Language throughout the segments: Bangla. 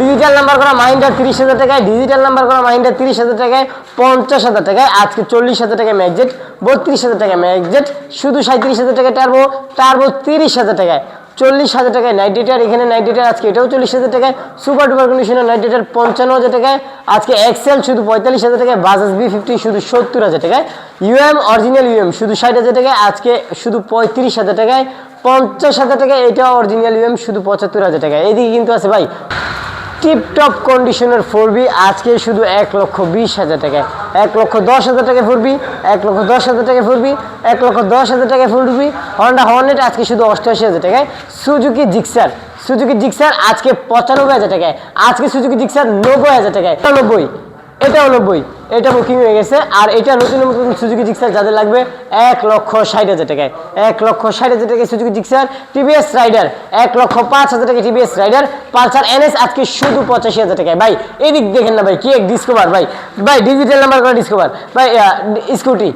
ডিজিটাল নাম্বার করা মাইন্ডার তিরিশ হাজার টাকায় ডিজিটাল নাম্বার করা মাইন্ডার তিরিশ হাজার টাকায়, পঞ্চাশ হাজার টাকায়, আজকে চল্লিশ হাজার টাকায় ম্যাগজেট বত্রিশ হাজার টাকায় ম্যাগজেট শুধু সাঁত্রিশ হাজার টাকায় টার্বো টার্বো তিরিশ হাজার টাকায়। চল্লিশ হাজার টাকায় নাইট ডিটার এখানে নাইট ডিটার আজকে, এটাও চল্লিশ হাজার টাকায়। সুপার ডুপার কন্ডিশনের নাইট ডিটার পঞ্চান্ন হাজার টাকায়। আজকে এক্সেল শুধু পঁয়তাল্লিশ হাজার টাকায় বাজাজ বি ফিফটি শুধু সত্তর হাজার টাকায়। ইউএম অরিজিনাল ইউএম শুধু ষাট হাজার টাকায়, আজকে শুধু পঁয়ত্রিশ হাজার টাকায়। পঞ্চাশ হাজার টাকায় এটাও অরিজিনাল ইউএম শুধু পঁচাত্তর হাজার টাকায়। এইদিকে কিন্তু আছে ভাই টিপটপ কন্ডিশনের ফোর বি আজকে শুধু এক লক্ষ বিশ হাজার টাকায় এক লক্ষ দশ হাজার টাকায় ফোর বি এক লক্ষ দশ হাজার টাকায় ফোর বি এক লক্ষ দশ হাজার টাকায় ফোর বি হন্ডা হর্নেট আজকে শুধু অষ্টআশি হাজার টাকায় সুজুকি জিক্সার সুজুকি জিক্সার আজকে পঁচানব্বই হাজার টাকায় আজকে সুজুকি জিক্সার নব্বই হাজার টাকায় নব্বই এটা নব্বই। এটা বুকিং হয়ে গেছে। আর এটা নতুন নতুন সুজুকি জিক্সার যাদের লাগবে, এক লক্ষ ষাট হাজার টাকায়। এক লক্ষ ষাট হাজার টাকায় সুজুকি জিক্সার টিভিএস রাইডার এক লক্ষ পাঁচ হাজার টাকা টিভিএস রাইডার পালসার এনএস আজকে শুধু পঁচাশি হাজার টাকায়। ভাই, এদিক দেখেন না ভাই, কি এক ডিসকভার ভাই। ভাই ডিজিটাল নাম্বার করা ডিসকভার ভাই স্কুটি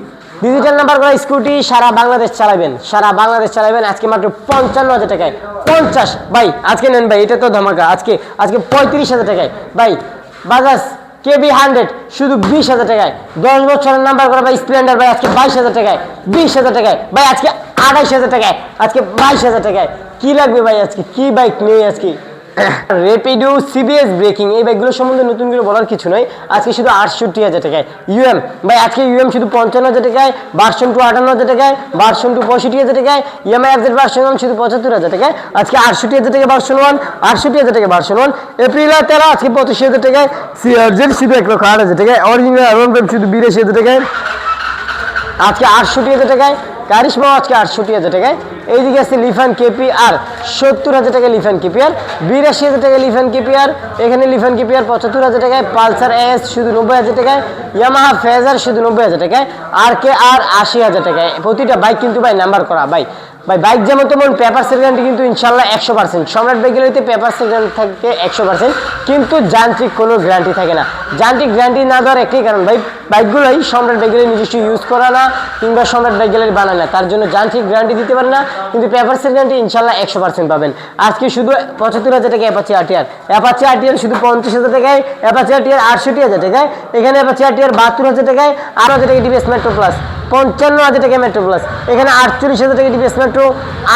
ডিজিটাল নাম্বার করা স্কুটি সারা বাংলাদেশ চালাবেন। সারা বাংলাদেশ চালাবেন আজকে মাত্র পঞ্চান্ন হাজার টাকায়। পঞ্চাশ। ভাই, আজকে নেন ভাই, এটা তো ধমাকা। আজকে আজকে পঁয়ত্রিশ হাজার টাকায়। ভাই, বাজাজ কেবি হান্ড্রেড শুধু বিশ হাজার টাকায়। দশ বছরের নাম্বার করা ভাই স্প্লেন্ডার ভাই, আজকে বাইশ হাজার টাকায়। বিশ হাজার টাকায়। ভাই, আজকে আড়াইশ হাজার টাকায়। আজকে বাইশ হাজার টাকায়। কি লাগবে ভাই আজকে? কি বাইক নেই আজকে? রেপিডো সিবিএস ব্রেকিং এই বাইকগুলো সম্বন্ধে নতুন করে বলার কিছু নয় আজকে শুধু আটষট্টি হাজার টাকায়। ইউএম ভাই, আজকে ইউএম শুধু পঞ্চান্ন হাজার টাকায় ভার্সন টু আটান্ন হাজার টাকায় ভার্সন টু পঁয়ষট্টি হাজার টাকায় ইএমআই এফজেড ভার্সন ওয়ান শুধু পঁচাত্তর হাজার টাকায়। আজকে আটষট্টি হাজার টাকা ভার্সন ওয়ান আটষট্টি হাজার টাকা ভার্সন ওয়ান এপ্রিল আর তেরো, আজকে পঁচাশি হাজার টাকায়। সিআরজেড শুধু এক লক্ষ আট হাজার টাকায়। অরিজিনাল শুধু বিরাশি হাজার টাকায়। আজকে আটষট্টি হাজার টাকায়। কারিশমাও আজকে আটষট্টি হাজার টাকায়। এইদিকে আছে লিফান কেপি আর সত্তর হাজার টাকা লিফান কেপিআর, বিরাশি হাজার টাকা লিফান কেপিআর, এখানে লিফান কেপিআর পঁচাত্তর হাজার টাকায়, পালসার এস শুধু নব্বই হাজার টাকায়, ইয়ামাহা ফেজার শুধু নব্বই হাজার টাকায় আর কে আর আশি হাজার টাকায়। প্রতিটা বাইক কিন্তু ভাই নাম্বার করা, ভাই। ভাই, বাইক যেমন তেমন পেপারসের গ্যারান্টি কিন্তু ইনশাল্লাহ একশো পার্সেন্ট। সম্রাট বাইকগুলোতে পেপারসের গ্যারান্টি থাকে একশো পার্সেন্ট। কিন্তু যান্ত্রিক কোনো গ্যারান্টি থাকে না। যান্ত্রিক গ্যারান্টি না দেওয়ার একটাই কারণ, ভাই, বাইকগুলোই সম্রাট বাইকগুলো নিজস্ব ইউজ করা না। কিংবা সম্রাট বাইকগুলো বানায় না। তার জন্য যান্ত্রিক গ্যারান্টি দিতে পারে না, কিন্তু পেপারসের গ্যারান্টি ইনশাল্লাহ একশো পার্সেন্ট পাবেন। আজকে শুধু পঁচাত্তর হাজার টাকা অ্যাপাচি আরটিআর অ্যাপাচি আরটিআর শুধু পঞ্চাশ হাজার টাকায় অ্যাপাচি আরটিআর আটষট্টি হাজার টাকায়। এখানে অ্যাপাচি আরটিআর বাহাত্তর হাজার টাকায় আট হাজার টাকা ডিবিএস মেট্রো প্লাস পঞ্চান্ন হাজার টাকা মেট্রো প্লাস এখানে আটচল্লিশ হাজার টাকা ডিপিএস মেট্রো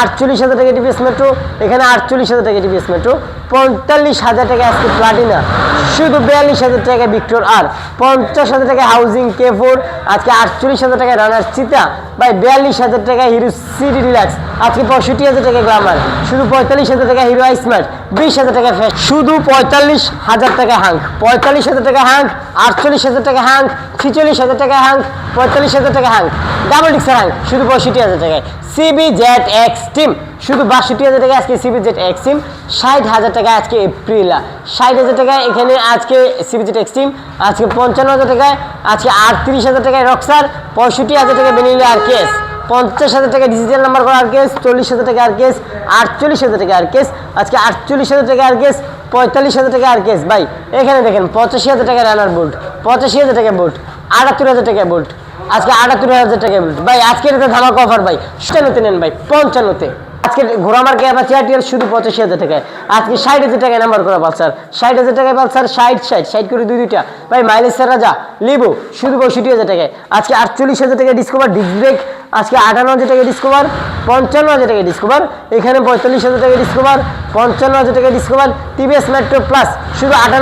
আটচল্লিশ হাজার টাকা ডিপিএস মেট্রো এখানে আটচল্লিশ হাজার টাকা ডিপিএস মেট্রো পঁয়তাল্লিশ হাজার টাকা আজকে প্লাটিনা শুধু বিয়াল্লিশ হাজার টাকা ভিক্টোর আর পঞ্চাশ হাজার টাকা হাউজিং কে ফোর আজকে আটচল্লিশ হাজার টাকা রানার চিতা ভাই, বিয়াল্লিশ হাজার টাকা হিরো সিটি রিল্যাক্স আজকে পঁয়ষট্টি হাজার টাকা গ্লামার শুধু পঁয়তাল্লিশ হাজার টাকা হিরো স্মার্ট বিশ হাজার টাকা ফ্যাশ শুধু পঁয়তাল্লিশ হাজার টাকা হ্যাঙ্ক পঁয়তাল্লিশ হাজার টাকা হ্যাঙ্ক আটচল্লিশ হাজার টাকা হ্যাঙ্ক ছিচল্লিশ হাজার টাকা হ্যাঙ্ক পঁয়তাল্লিশ হাজার টাকা হ্যাঙ্ক ডাবল ডিক্সার হ্যাঙ্ক শুধু পঁয়ষট্টি হাজার টাকায়। সিবি জেড এক্স টিম শুধু বাষট্টি হাজার টাকা আজকে সিবি জেড এক্স টিম ষাট হাজার টাকা আজকে এপ্রিলা ষাট হাজার টাকা এখানে আজকে সিবি জেড এক্স টিম আজকে পঞ্চান্ন হাজার টাকায়, আজকে আটত্রিশ হাজার টাকায় রক্সার পঁয়ষট্টি হাজার টাকা বেনিলে আর কেস, পঞ্চাশ হাজার টাকা ডিজিটাল নাম্বার করা আর কেস, চল্লিশ হাজার টাকা আর কেস, আটচল্লিশ হাজার টাকা আর কেস, আজকে আটচল্লিশ হাজার টাকা আর কেস, পঁয়তাল্লিশ হাজার টাকা আর কেস। ভাই, এখানে দেখেন, পঁচাশি হাজার টাকা রানার বোল্ট পঁচাশি হাজার টাকা বোল্ট আটাত্তর হাজার টাকা বোল্ট আজকে আটাত্তর হাজার টাকা বোল্ট ভাই আজকে এটা ধামাকা অফার ভাই পঞ্চান্নতে নেন, ভাই, পঞ্চান্নতে। আজকে ঘোরামার কে আবার চেয়ার শুধু পঁচাশি হাজার টাকায়। আজকে ষাট হাজার টাকায় নাম্বার করা পালসার। ষাট হাজার টাকায় পালসার, ষাট ষাট ষাট করে দুই, দুইটা। ভাই মাইলেজ স্যার রাজা লিবো, শুধু পঁয়ষট্টি হাজার টাকায়। আজকে আটচল্লিশ হাজার টাকা ডিসকভার ডিস্ক ব্রেক আজকে আটান্ন হাজার টাকা ডিসকভার পঞ্চান্ন হাজার টাকা ডিসকভার এখানে পঁয়তাল্লিশ হাজার টাকা ডিসকভার পঞ্চান্ন হাজার টাকা ডিসকভার টিভিএস মেট্রো প্লাস শুধু আটান্ন